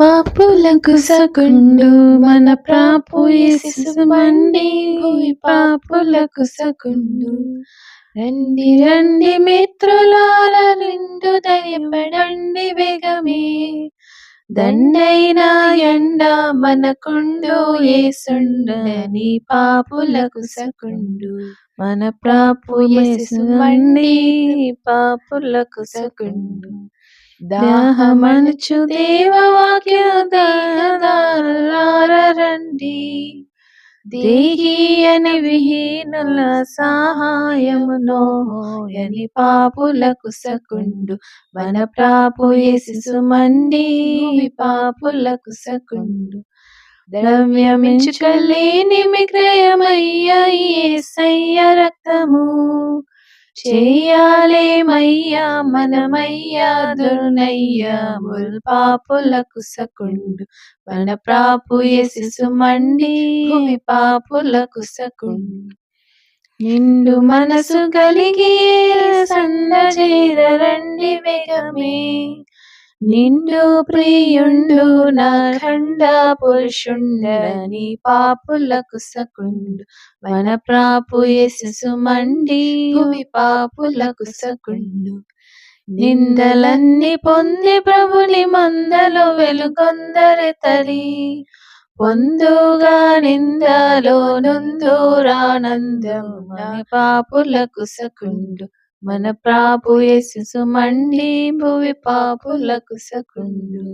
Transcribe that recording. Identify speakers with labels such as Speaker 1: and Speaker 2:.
Speaker 1: పాపులకు సగుండు మన ప్రాపు మండి పాపులకు సగుండు. రండి రండి మిత్రులాల రెండు దయపడండి వేగమే. దండైన ఎండ మనకుండు ఏసుండని పాపులకు సకుండు మన ప్రాపు ఏసుమండి పాపులకు సకుండు దాహమనుచు దేవవాక్య దేహదారులార రండి దేహీయని విహీనుల సహాయమునో యని పాపులకు సకుండు మన ప్రాపు యేసు మండి పాపులకు సకుండు ద్రవ్యమించుకలేని విక్రయమయ్య ఏసయ్య రక్తము. చేయాలేమయ్యా మనమయ్యా దుర్నయ్యా ముల్ పాపులకు సకుండు మన ప్రాపు యేసు మండి భూమి పాపులకు సకుండు నిండు మనసు కలిగి సన్న చేరండి వేగమే నిండు ప్రియుండు నా ఖండ పురుషుండని పాపులకు సకుండు మన ప్రాపు యేసు మండి భూమి పాపులకు సకుండు నిందలన్నీ పొంది ప్రభుని మందలు వెలుకొందరి తరి పొందుగా నిందలో నుందురానందం మన పాపులకు సకుండు మన ప్రాపు యేసు మండి భువి పాపులకు సకుండు